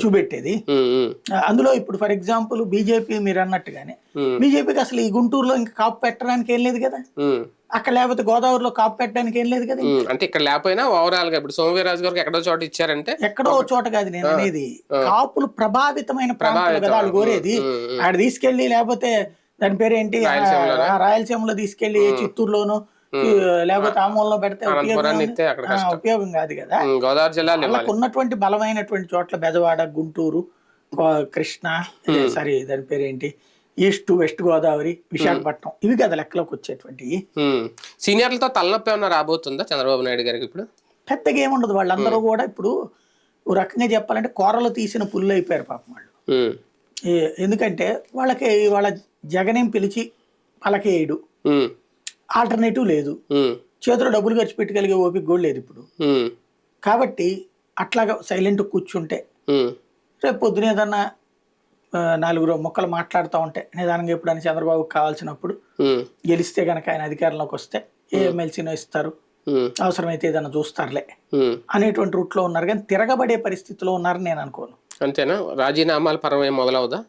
చూపెట్టేది. అందులో ఇప్పుడు for example BJP మీరు అన్నట్టుగానే బీజేపీకి అసలు ఈ గుంటూరులో ఇంకా కాపు పెట్టడానికి ఏం లేదు కదా? అక్కడ లేకపోతే గోదావరిలో కాపు పెట్టడానికి ఏం లేదు కదా. అంటే ఇక్కడ లేకపోయినా ఓవరాల్గా ఇప్పుడు సోమవీరాజు గారికి ఎక్కడో చోట ఇచ్చారంటే ఎక్కడో చోట కాదు నేను అనేది. కాపులు ప్రభావితమైన ప్రాంతాలు కదా వాళ్ళు కోరేది. ఆడ తీసుకెళ్ళి లేకపోతే దాని పేరు ఏంటి రాయలసీమలోనా? ఆ, రాయలసీమలో తీసుకెళ్ళి చిత్తూరులోను లేకపోతే ఆమూలలో పెడితే ఉపయోగం ఆ, కాదు కదా. గోదావరి ఇవ్వాలి ఉన్నటువంటి బలమైనటువంటి చోట్ల బెజవాడ గుంటూరు కృష్ణ సారీ దాని పేరు ఏంటి ఈస్ట్ వెస్ట్ గోదావరి విశాఖపట్నం. ఇవి కదా లెక్కలోకి వచ్చేటువంటివి. ఉమ్. సీనియర్లతో తలనొప్పి ఏమన్నా రాబోతుందా చంద్రబాబు నాయుడు గారికి ఇప్పుడు? పెద్దగా ఏముండదు వాళ్ళందరూ కూడా ఇప్పుడు ఓ రకంగా చెప్పాలంటే కూరలు తీసిన పుల్లు అయిపోయారు పాపం వాళ్ళు. ఎందుకంటే వాళ్ళకి వాళ్ళ జగనేం పిలిచి పలకేయడు. ఆల్టర్నేటివ్ లేదు. చేతిలో డబ్బులు ఖర్చు పెట్టగలిగే ఓపిక కూడా లేదు ఇప్పుడు. కాబట్టి అట్లాగా సైలెంట్ కూర్చుంటే రేపు పొద్దున ఏదన్నా ఆ, నాలుగు రో- మొక్కలు మాట్లాడుతూ ఉంటే నిదానంగా ఎప్పుడైనా చంద్రబాబుకి కావాల్సినప్పుడు గెలిస్తే గనక ఆయన అధికారంలోకి వస్తే ఏ ఎమ్మెల్సీనో ఇస్తారు. అవసరమైతే ఏదైనా చూస్తారులే. అనేటువంటి రూట్లో ఉన్నారు కానీ తిరగబడే పరిస్థితిలో ఉన్నారని నేను అనుకోను. అంతేనా? రాజీనామాల పరం ఏం మొదలవుదా?